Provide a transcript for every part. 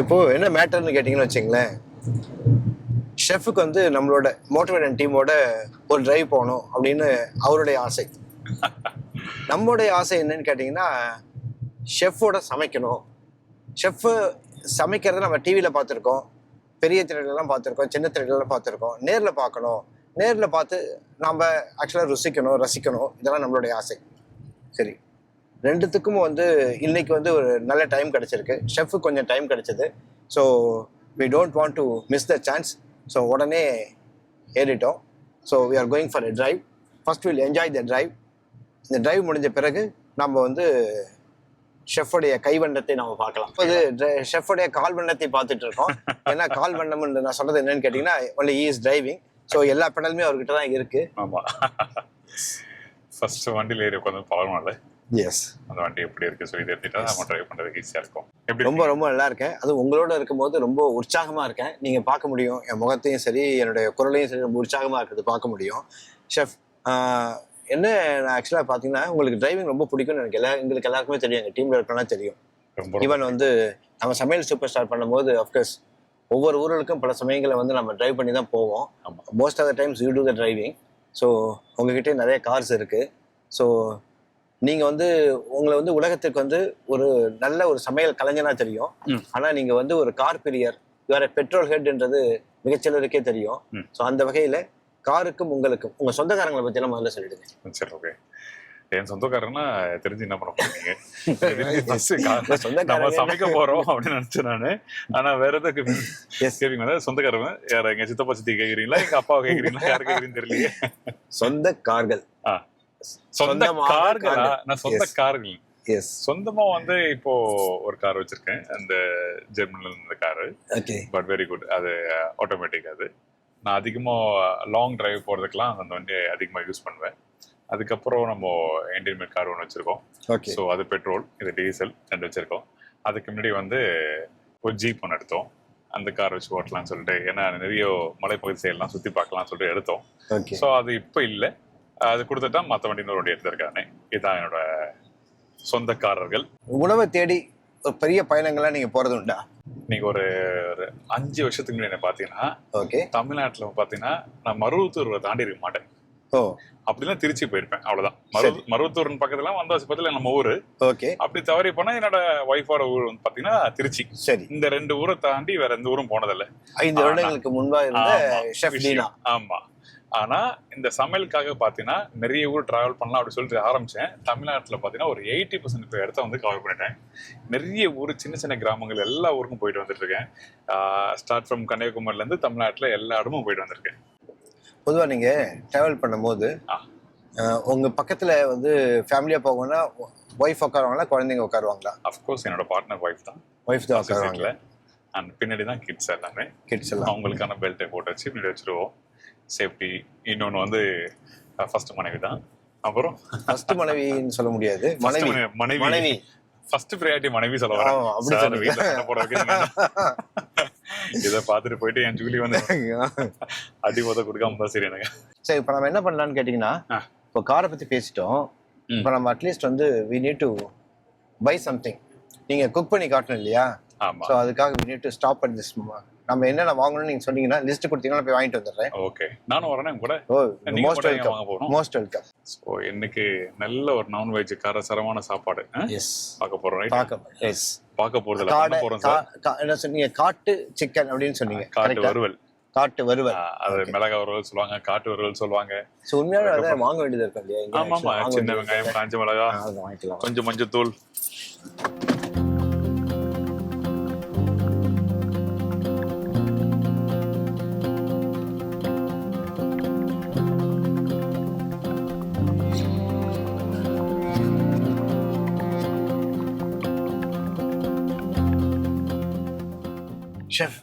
இப்போ என்ன மேட்டர்னு கேட்டிங்கன்னு வச்சுங்களேன் ஷெஃபுக்கு வந்து நம்மளோட மோட்டிவேட் டீமோட ஒரு டிரைவ் போகணும் அப்படின்னு அவருடைய ஆசை. நம்மளுடைய ஆசை என்னன்னு கேட்டிங்கன்னா ஷெஃபோட சமைக்கணும். ஷெஃப்பு சமைக்கிறத நம்ம டிவியில் பார்த்துருக்கோம். பெரிய திரையிலலாம் பார்த்துருக்கோம் சின்ன திரையிலலாம் பார்த்துருக்கோம். நேரில் பார்க்கணும். நேரில் பார்த்து நாம் ஆக்சுவலாக ருசிக்கணும் ரசிக்கணும். இதெல்லாம் நம்மளுடைய ஆசை. சரி. ரெண்டுத்துக்கும் வந்து இன்னைக்கு வந்து ஒரு நல்ல டைம் கிடைச்சிருக்கு. ஷெஃப்க்கு கொஞ்சம் டைம் கிடைச்சது. So we don't want to miss the chance so உடனே ஏறிட்டோம். So we are going for a drive first will enjoy the drive இந்த டிரைவ் முடிஞ்ச பிறகு நம்ம வந்து ஷெஃபுடைய கைவண்ணத்தை நம்ம பார்க்கலாம். இப்போது ஷெஃபுடைய கால் வண்ணத்தை பார்த்துட்டு இருக்கோம். ஏன்னா கால் வண்ணம்னு நான் சொல்றது என்னன்னு கேட்டிங்கன்னா ஒன்லி இஸ் டிரைவிங் ஸோ எல்லா பெடலுமே அவர்கிட்ட தான் இருக்கு. ஆமா. ஃபர்ஸ்ட் வண்டியில ஏறி உட்காந்து பழகணும்ல எஸ் அந்த வண்டி எப்படி இருக்கு சொல்லி தெரிஞ்சுட்டா நம்ம டிரைவ் பண்றதுக்கு ஈஸியா இருக்கும். எப்படி ரொம்ப ரொம்ப நல்லா இருக்கேன். அது உங்களோட இருக்கும்போது ரொம்ப உற்சாகமா இருக்கேன். நீங்க பார்க்க முடியும். என் முகத்தையும் சரி என்னுடைய குரலையும் சரி ரொம்ப உற்சாகமா இருக்கிறது பார்க்க முடியும். ஷெஃப் என்ன நான் ஆக்சுவலாக பார்த்தீங்கன்னா உங்களுக்கு டிரைவிங் ரொம்ப பிடிக்கும்னு எனக்கு எல்லா எங்களுக்கு எல்லாருக்குமே தெரியும். எங்கள் டீமில் இருக்கலாம் தெரியும். ஈவன் வந்து நம்ம சமையல் சூப்பர் ஸ்டார் பண்ணும்போது அஃப்கோர்ஸ் ஒவ்வொரு ஊர்களுக்கும் பல சமயங்களை வந்து நம்ம டிரைவ் பண்ணி தான் போவோம். Most of the times you do the driving so உங்ககிட்ட நிறைய கார்ஸ் இருக்கு. ஸோ நீங்கள் வந்து உங்களை வந்து உலகத்துக்கு வந்து ஒரு நல்ல ஒரு சமையல் கலைஞனா தெரியும். ஆனால் நீங்கள் வந்து ஒரு கார் பிரியர் வேற பெட்ரோல் ஹெட்ன்றது மிகச்சிலருக்கே தெரியும். ஸோ அந்த வகையில் காருக்கும் உங்களுக்கும் உங்கள் சொந்தக்காரங்களை பற்றியெல்லாம் முதல்ல சொல்லிடுங்க. சரி ஓகே என் சொந்தக்காரன்னா தெரிஞ்சு என்ன பண்ண போறீங்க? நம்ம சமைக்க போறோம் அப்படின்னு நினைச்சேன் நானு. ஆனா வேற எதுக்கு? Yes. கேப்பீங்களா? சொந்தக்காரங்க யார எங்க சித்தப்பா சித்தி கேக்குறீங்களா? எங்க அப்பா கேக்குறீங்களா? யாரு கேக்குறீங்கன்னு தெரியலையே. சொந்த கார்கள் ஆ. சொந்த கார்களா. நான் சொந்த. கார்கள் எஸ் சொந்தமா வந்து இப்போ ஒரு கார் வச்சிருக்கேன். அந்த ஜெர்மன்ல இருந்த car. Okay but very good அது ஆட்டோமேட்டிக் அது. நான் அதிகமா லாங் டிரைவ் போறதுக்கெல்லாம் அந்த வண்டியை அதிகமா யூஸ் பண்ணுவேன். அதுக்கப்புறம் நம்ம இண்டியன் கார் ஒன்று வச்சிருக்கோம். ஓகே ஸோ அது பெட்ரோல் இது டீசல் ரெண்டு வச்சிருக்கோம். அதுக்கு முன்னாடி வந்து ஒரு ஜீப் ஒன்று எடுத்தோம். அந்த கார் வச்சு ஓட்டலாம்னு சொல்லிட்டு. ஏன்னா நிறைய மலைப்பகுதி சைடெல்லாம் சுற்றி பார்க்கலாம்னு சொல்லிட்டு எடுத்தோம். ஓகே ஸோ அது இப்போ இல்லை. அது கொடுத்துட்டா மற்ற வண்டி இன்னொரு வண்டி எடுத்திருக்கானே. இதுதான் என்னோட சொந்தக்காரர்கள். உணவை தேடி ஒரு பெரிய பயணங்கள்லாம் நீங்க போறது உண்டா? நீங்க ஒரு ஒரு அஞ்சு வருஷத்துக்கு முன்னாடி என்ன பார்த்தீங்கன்னா ஓகே. தமிழ்நாட்டில் பார்த்தீங்கன்னா நான் மருவத்தூரை தாண்டி இருக்க மாட்டேன். ஓ. அப்படிலாம் திருச்சி போயிருப்பேன் அவ்வளவுதான். மரு மருவத்தூர்னு பக்கத்துல வந்தாச்சு பக்கத்துல நம்ம ஊரு. ஓகே. அப்படி தவறி போனா என்னோட ஒய்ஃபோட ஊர் வந்து பாத்தீங்கன்னா திருச்சி. சரி. இந்த ரெண்டு ஊரை தாண்டி வேற எந்த ஊரும் போனதில்ல. ஐந்து. வருடங்களுக்கு முன்பா இருந்த ஆமா, ஷெஃப் விஷயம். டீனா ஆமா ஆனா இந்த சமையலுக்காக பாத்தீங்கன்னா நிறைய ஊர் டிராவல் பண்ணலாம் அப்படி சொல்லிட்டு ஆரம்பிச்சேன். தமிழ்நாட்டுல பாத்தீங்கன்னா ஒரு எயிட்டி பர்சன்ட் இடத்த வந்து கவர் பண்ணிட்டேன். நிறைய ஊர் சின்ன சின்ன கிராமங்கள் எல்லா ஊருக்கும் போயிட்டு வந்துட்டு இருக்கேன் ஸ்டார்ட் ஃப்ரம் கன்னியாகுமரில இருந்து தமிழ்நாட்டுல எல்லா இடமும் போயிட்டு வந்திருக்கேன். பொதுவா நீங்க டிராவல் பண்ணும்போது ஆ. அஹ், உங்க பக்கத்துல வந்து ஃபேமிலியா போகணும்னா ஒய்ஃப் உட்காருவாங்களா குழந்தைங்க உட்காருவாங்களா? அஃப்கோர்ஸ் என்னோட பார்ட்னர் ஒய்ஃப் தான். ஒய்ஃப் தான் உட்காருவாங்க சீட்ல அண்ட் பின்னாடி தான் கிட்ஸ் எல்லாமே. கிட்ஸ் எல்லாம். அவங்களுக்கான பெல்ட்டை போட்டு வச்சு முன்னாடி வச்சிருவோம். சேஃப்டி. இன்னொன்று வந்து ஃபர்ஸ்ட் மனைவி தான். அப்புறம் ஃபர்ஸ்ட் மனைவின்னு சொல்ல முடியாது. மனைவி. மனைவி மனைவி. ஃபர்ஸ்ட் ப்ரையாரிட்டி மனைவி சொல்ல வரேன். அப்படி. வீட்ல சண்டை போட. இதை பார்த்துட்டு போயிட்டு என் ஜூலி வந்து அடி போத கொடுக்காம தான் சரி எனக்கு. சரி இப்போ நம்ம என்ன பண்ணலாம்னு கேட்டிங்கன்னா. இப்போ காரை பத்தி பேசிட்டோம். இப்போ நம்ம அட்லீஸ்ட் வந்து we need to buy something நீங்க குக் பண்ணி காட்டணும் இல்லையா? ஸோ அதுக்காக we need to stop at this நம்ம என்னென்ன வாங்கணும்னு நீங்க சொன்னீங்கன்னா லிஸ்ட் கொடுத்தீங்கன்னா போய் வாங்கிட்டு வந்துடுறேன். ஓகே நானும் வரேன் கூட. Most welcome most welcome so இன்னைக்கு நல்ல ஒரு நான்வெஜ் காரசாரமான சாப்பாடு? எஸ் பார்க்க போறோம் ரைட் பார்க்க எஸ் பார்க்க போறது காடை என்ன சொன்னீங்க? காட்டு சிக்கன் அப்படின்னு சொன்னீங்க. காட்டு? வறுவல். காட்டு வறுவல். ஆ, அது மிளகா வறுவல் சொல்லுவாங்க காட்டு வறுவல் சொல்லுவாங்க. ஸோ உண்மையாவே அதை வாங்க வேண்டியது இருக்கும் இல்லையா? ஆமா ஆமா சின்ன வெங்காயம் இருக்கு. காஞ்ச மிளகா ஆ, அதை வாங்கிக்கலாம் ஷெஃப்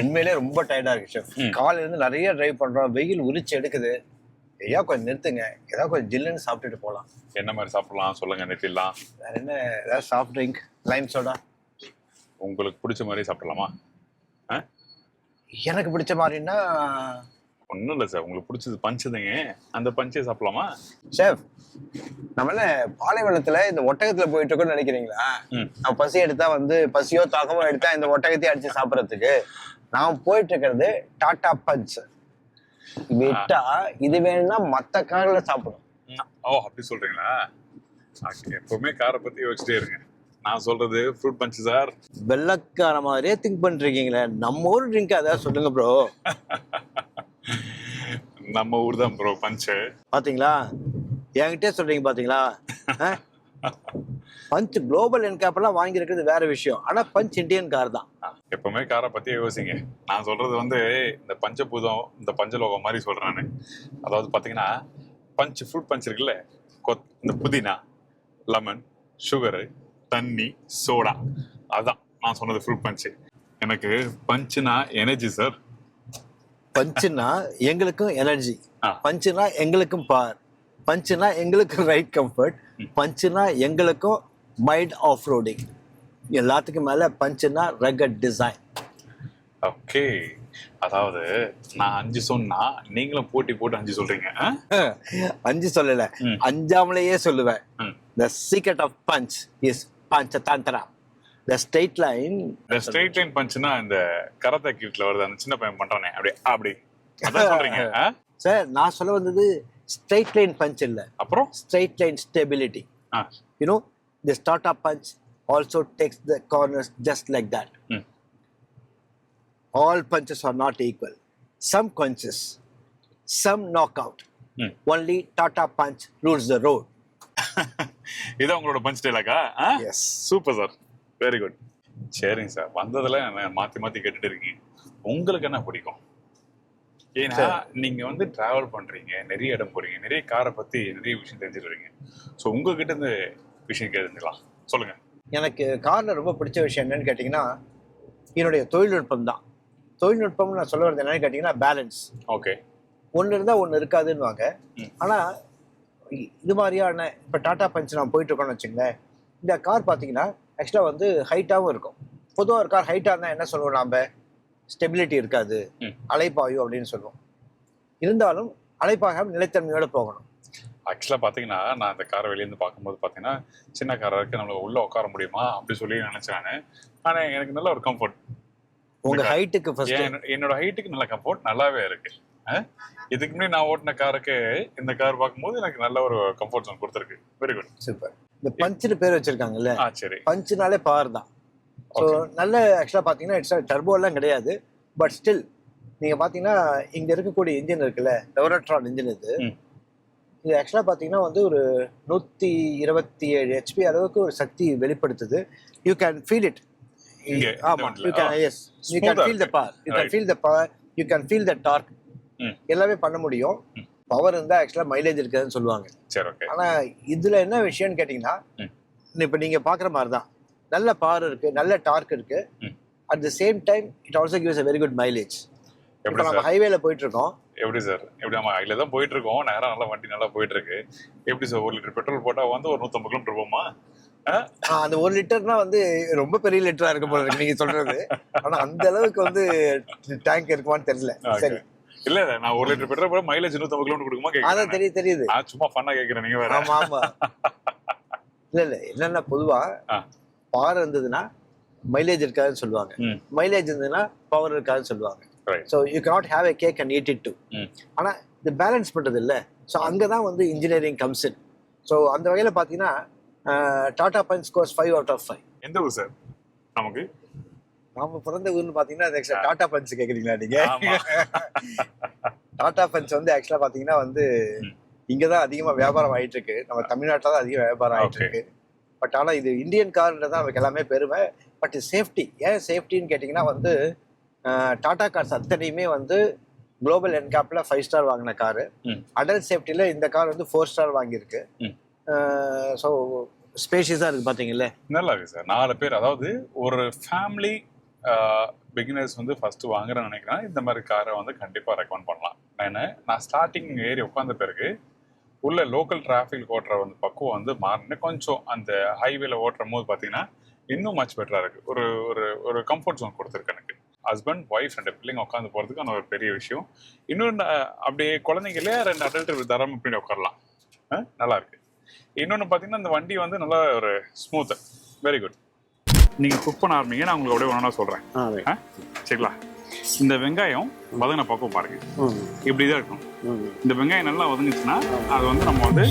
உண்மையிலே ரொம்ப டயர்டா இருக்கு ஷெஃப். காலையில இருந்து நிறைய டிரைவ் பண்றோம். வெயில் உரிச்சு எடுக்குது. ஐயா கொஞ்சம் நிறுத்துங்க. ஏதாவது கொஞ்சம் ஜில்லுன்னு சாப்பிட்டுட்டு போகலாம் என்ன மாதிரி சாப்பிடலாம்? சொல்லுங்க நிறுத்திடலாம் வேற என்ன? ஏதாவது சாஃப்ட் ட்ரிங்க் லைம் சோடா உங்களுக்கு பிடிச்ச மாதிரி சாப்பிடலாமா? எனக்கு பிடிச்ச மாதிரின்னா ஒன்றும் இல்லை சார். உங்களுக்கு பிடிச்சது பஞ்சுதுங்க அந்த பஞ்சே சாப்பிடலாமா? ஷெஃப் நம்ம என்ன பாலைவனத்துல இந்த ஒட்டகத்துல போயிட்டு இருக்கோம்னு நினைக்கிறீங்களா? நம்ம பசி எடுத்தா வந்து பசியோ தாகமோ எடுத்தா இந்த ஒட்டகத்தையும் அடிச்சு சாப்பிடறதுக்கு நான் போயிட்டு இருக்கிறது டாடா பஞ்ச் விட்டா இது வேணும்னா மத்த கார்ல சாப்பிடும். ஓ அப்படி சொல்றீங்களா? ஓகே எப்பவுமே காரை பத்தி யோசிச்சிட்டே இருங்க. நான் சொல்றது ஃப்ரூட் பஞ்ச் சார் வெள்ளக்கார மாதிரியே திங்க் பண்றீங்களே நம்ம ஊர் ட்ரிங்க் அதாவது சொல்லுங்க ப்ரோ நம்ம ஊர் தான் ப்ரோ பஞ்சு. பாத்தீங்களா? என்கிட்டே சொல்றீங்க பாத்தீங்களா? பஞ்ச் குளோபல் என்கேப்பெல்லாம் வாங்கியிருக்கிறது வேற விஷயம். ஆனா பஞ்ச் இந்தியன் கார் தான். எப்பவுமே காரை பத்தியே யோசிங்க. நான் சொல்றது வந்து இந்த பஞ்சபூதம் இந்த பஞ்சலோகம் மாதிரி சொல்றேன் நானு. அதாவது பாத்தீங்கன்னா பஞ்ச் ஃப்ரூட் பஞ்ச் இருக்குல்ல? கொத் இந்த புதினா லெமன் சுகரு தண்ணி சோடா அதான் நான் சொன்னது ஃப்ரூட் பஞ்சு. எனக்கு பஞ்சுனா எனர்ஜி சார் பஞ்சுனா எங்களுக்கும் எனர்ஜி. பஞ்சுனா எங்களுக்கும் பார் பஞ்சுனா எங்களுக்கும் ரைட் கம்ஃபர்ட் பஞ்சுனா எங்களுக்கும் மைண்ட் ஆஃப் ரோடிங் எல்லாத்துக்கும் மேல பஞ்சுனா ரகட் டிசைன் ஓகே அதாவது நான் அஞ்சு சொன்னா நீங்களும் போட்டி போட்டு அஞ்சு சொல்றீங்க? அஞ்சு சொல்லல. அஞ்சாமலேயே சொல்லுவேன். The secret of punch is Panchatantra the straight line இந்த ஸ்ட்ரெயிட் லைன் பஞ்சுனா இந்த கரத்தை கீட்ல வருது அந்த சின்ன பையன் பண்றானே அப்படி அப்படி அதான் சொல்றீங்க? சார் நான் சொல்ல வந்தது ஸ்ட்ரெயிட் லைன் பஞ்ச் இல்ல அப்புறம் straight line stability. Ah You know, the startup punch also takes the corners just like that. ம். All punches are not equal. Some punches, some knockout. ம். Only Tata punch rules the road. இதான் உங்களோட punch டைலாக்கா. Super sir very good சரிங்க sir. வந்ததுல மாத்தி மாத்தி கேட்டுட்டு இருக்கீங்க. உங்களுக்கு என்ன பிடிக்கும்? ஏன்னா நீங்க வந்து டிராவல் பண்றீங்க நிறைய இடம் போறீங்க நிறைய காரை பத்தி நிறைய விஷயம் தெரிஞ்சுட்டு வரீங்க ஸோ உங்ககிட்ட இருந்து விஷயம் கேட்டுக்கலாம். சொல்லுங்க. எனக்கு காரில் ரொம்ப பிடிச்ச விஷயம் என்னன்னு கேட்டிங்கன்னா என்னுடைய தொழில்நுட்பம் தான். தொழில்நுட்பம்னு நான் சொல்ல வரது என்னன்னு கேட்டிங்கன்னா பேலன்ஸ் ஓகே ஒன்று இருந்தால் ஒன்று இருக்காதுன்னுவாங்க. ஆனால் இது மாதிரியான இப்போ டாடா பஞ்ச் நான் போயிட்டு இருக்கோம்னு வச்சுங்களேன். இந்த கார் பார்த்தீங்கன்னா ஆக்சுவலாக வந்து ஹைட்டாகவும் இருக்கும். பொதுவாக ஒரு கார் ஹைட்டாக இருந்தால் என்ன சொல்லுவோம் நாம்? ஸ்டெபிலிட்டி இருக்காது. அலைப்பாயும் அப்படின்னு சொல்லுவோம். இருந்தாலும் அலைப்பாகாம நிலைத்தன்மையோட போகணும். ஆக்சுவலாக பார்த்தீங்கன்னா நான் இந்த காரை வெளியேருந்து பார்க்கும்போது பார்த்தீங்கன்னா சின்ன காராக இருக்கு நம்மளுக்கு உள்ள உட்கார முடியுமா? அப்படி சொல்லி நினைச்சேன் நான். ஆனால் எனக்கு நல்ல ஒரு கம்ஃபர்ட் உங்க இந்த ஹைட்டுக்கு ஃபர்ஸ்ட் என்னோட ஹைட்டுக்கு நல்ல கம்ஃபர்ட் நல்லாவே இருக்கு? இதுக்கு முன்னாடி நான் ஓட்டின காருக்கு இந்த கார் பார்க்கும்போது எனக்கு நல்ல ஒரு கம்ஃபர்ட் ஜோன் கொடுத்துருக்கு. வெரி குட் சூப்பர் இந்த பஞ்சுன்னு பேர் வச்சிருக்காங்கல்ல பஞ்சுனாலே பவர் தான் ஸோ. நல்ல ஆக்சுவலாக பார்த்தீங்கன்னா இட்ஸ் டர்போ எல்லாம் கிடையாது பட் ஸ்டில் நீங்கள் பார்த்தீங்கன்னா இங்கே இருக்கக்கூடிய இன்ஜின் இருக்குல்ல லெவரட்ரான் இன்ஜின் இது. இது ஆக்சுவலாக பார்த்தீங்கன்னா வந்து ஒரு நூற்றி இருபத்தி ஏழு ஹெச்பி அளவுக்கு ஒரு சக்தி வெளிப்படுத்துது யூ கேன் ஃபீல் இட் வண்டில. You can. Yes you can feel the. Power you can. Feel the power you can feel the torque. எல்லாமே பண்ண முடியும். பவர் இருந்தால் ஆக்சுவலாக மைலேஜ் இருக்காதுன்னு சொல்லுவாங்க. சரி ஓகே ஆனா இதுல என்ன விஷயம்னு கேட்டீங்கன்னா. இப்ப நீங்க பாக்குற மாதிரி தான் நல்ல பவர் இருக்கு நல்ல டார்க் இருக்கு. ம். At the same time it also gives a very good mileage இப்போ நம்ம ஹைவேல போயிட்டு இருக்கோம் எப்படி சார் எப்படி நம்ம அதில் தான் போயிட்டு இருக்கோம் நேரம் நல்லா வண்டி நல்லா போயிட்டு இருக்கு எப்படி சார் ஒரு லிட்டர் பெட்ரோல் போட்டா வந்து ஒரு நூற்றம்பது கிலோமீட்டர் போமா அந்த ஒரு லிட்டர்னா வந்து ரொம்ப பெரிய லிட்டரா இருக்க போல இருக்கு நீங்க சொல்றது. ஆனா அந்த அளவுக்கு வந்து டேங்க் இருக்குமான்னு தெரியல. சரி. இல்ல நான் ஒரு லிட்டர் பெட்ரோல் போட மைலேஜ் நூற்றம்பது கிலோமீட்டர் கொடுக்குமா அதான் கேட்குறேன் தெரியுது தெரியுது. நான் சும்மா ஃபன்னா கேட்குறேன் நீங்க வேற. ஆமா ஆமா. இல்ல இல்ல என்னன்னா பொதுவா ஆ. பவர் இருந்ததுன்னா மைலேஜ் இருக்காதுன்னு சொல்லுவாங்க. மைலேஜ் இருந்ததுன்னா பவர் இருக்காதுன்னு சொல்லுவாங்க. So you cannot have a cake and it too. ம். ஆனா இது பேலன்ஸ் பண்றது இல்ல. ஸோ அங்கே தான் வந்து இன்ஜினியரிங் கம்ஸ் இன் ஸோ அந்த வகையில் பார்த்தீங்கன்னா Tata punch scores five out of five எந்த ஊர் சார் நமக்கு? நாம பிறந்த ஊர்னு பார்த்தீங்கன்னா ஆக்சுவலாக டாடா பஞ்ச் கேட்குறீங்களா நீங்க? டாடா பஞ்ச் வந்து ஆக்சுவலாக பார்த்தீங்கன்னா வந்து ம். இங்கே தான் அதிகமாக வியாபாரம் ஆயிட்டு இருக்கு நம்ம தமிழ்நாட்டில் தான் அதிக வியாபாரம் ஆயிட்டு. இருக்கு பட் ஆனால் இது இந்தியன் கார்ன்றது தான் நமக்கு எல்லாமே பெருமை. பட் சேஃப்டி ஏன் சேஃப்டின்னு கேட்டிங்கன்னா வந்து டாடா கார்ஸ் அத்தனையுமே வந்து குளோபல் என்கேப்பில் ஃபைவ் ஸ்டார் வாங்கின காரு. அடல்ட் சேஃப்டியில் இந்த கார் வந்து ஃபோர் ஸ்டார் வாங்கியிருக்கு. ஸோ ஸ்பேஷியஸாக இருக்குது பார்த்தீங்களே நல்லா இருக்கு சார். நாலு பேர் அதாவது ஒரு ஃபேமிலி பிகினர்ஸ் வந்து ஃபஸ்ட்டு வாங்குறேன்னு நினைக்கிறேன். இந்த மாதிரி காரை வந்து கண்டிப்பாக ரெக்கமெண்ட் பண்ணலாம். நான் நான் ஸ்டார்டிங் ஏறி உட்காந்த பிறகு உள்ள லோக்கல் டிராஃபிக் ஓட்டுற வந்து பக்குவம் வந்து மாறினு கொஞ்சம் அந்த ஹைவேல ஓட்டுற போது பார்த்தீங்கன்னா இன்னும் மச் பெட்டராக இருக்குது ஒரு ஒரு ஒரு கம்ஃபர்ட் ஜோன் கொடுத்துருக்கு எனக்கு. ஹஸ்பண்ட் ஒய்ஃப் ரெண்டு பிள்ளைங்க உட்காந்து போகிறதுக்கான ஒரு பெரிய விஷயம். இன்னொன்று அப்படியே குழந்தைங்களே ரெண்டு அடல்ட் தரம் இப்படி உட்காரலாம். நல்லா இருக்கு. இன்னொன்று பார்த்தீங்கன்னா இந்த வண்டி வந்து நல்லா ஒரு ஸ்மூத்து வெரி குட் நீங்கள் குக் பண்ண ஆரம்பிங்க நான் உங்களுக்கு அப்படியே ஒன்றா சொல்கிறேன் சரிங்களா? இந்த வெங்காயம் வதங்கின பக்கம் பாருங்க. இப்படி தான் இருக்கணும். ம். இந்த வெங்காயம் நல்லா வதங்குச்சுன்னா அது வந்து நம்ம வந்து